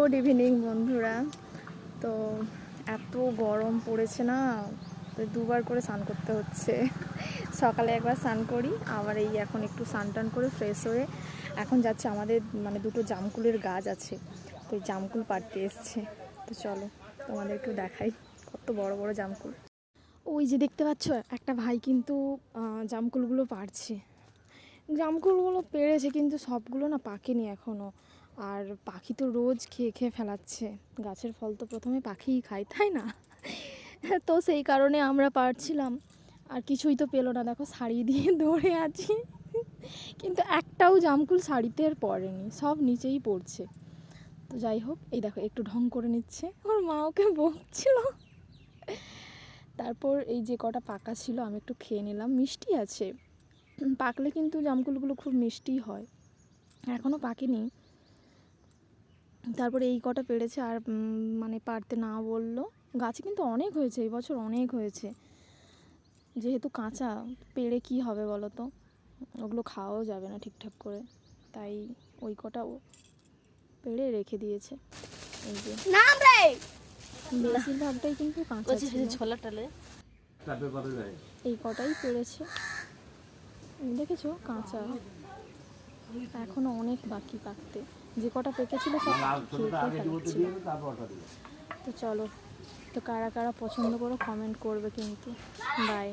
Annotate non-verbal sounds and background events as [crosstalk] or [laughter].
Good evening বন্ধুরা। তো এত গরম পড়েছে না, তো দুবার করে স্নান করতে হচ্ছে। সকালে একবার স্নান করি, আবার এই এখন একটু স্নান টান করে ফ্রেশ হয়ে এখন যাচ্ছে আমাদের মানে দুটো জামকুলের গাছ আছে, তো এই জামকুল পাড়তে এসছে। তো চলো তোমাদেরকেও দেখাই কত বড় বড় জামকুল। ওই যে দেখতে পাচ্ছ, একটা ভাই কিন্তু জামকুলগুলো পাড়ছে। জামকুলগুলো পেরেছে কিন্তু সবগুলো না পাকেনি এখনও আর পাখি তো রোজ খেয়ে খেয়ে ফেলাচ্ছে। গাছের ফল তো প্রথমে পাখিই খায়, তাই না? তো সেই কারণে আমরা পারছিলাম। আর কিছুই তো পেল না। দেখো, শাড়ি দিয়ে [laughs] দৌড়ে আছি। কিন্তু একটাও জামকুল শাড়িতে আর পড়েনি সব নিচেই পড়ছে। তো যাই হোক, এই দেখো, একটু ঢং করে নিচ্ছে। ওর মা ওকে বকছিল। তারপর এই যে কটা পাকা ছিল, আমি একটু খেয়ে নিলাম। মিষ্টি আছে। পাকলে কিন্তু জামকুলগুলো খুব মিষ্টি হয়। এখনও পাকেনি তারপরে এই কটা পেরেছে আর মানে পারতে না বলল। গাছে কিন্তু অনেক হয়েছে এই বছর অনেক হয়েছে। যেহেতু কাঁচা পেড়ে কি হবে বলো তো? ওগুলো খাওয়াও যাবে না ঠিকঠাক করে। তাই ওই কটা ও পেড়ে রেখে দিয়েছে। এই যে নাম রে! বেশিরভাগটাই কিন্তু কাঁচা এই কটাই পেরেছে। দেখেছ? কাঁচা। এখনও অনেক বাকি পাকতে। যে কটা পেকেছিল তো চলো তো কারা কারা পছন্দ করো কমেন্ট করবে কিন্তু। বাই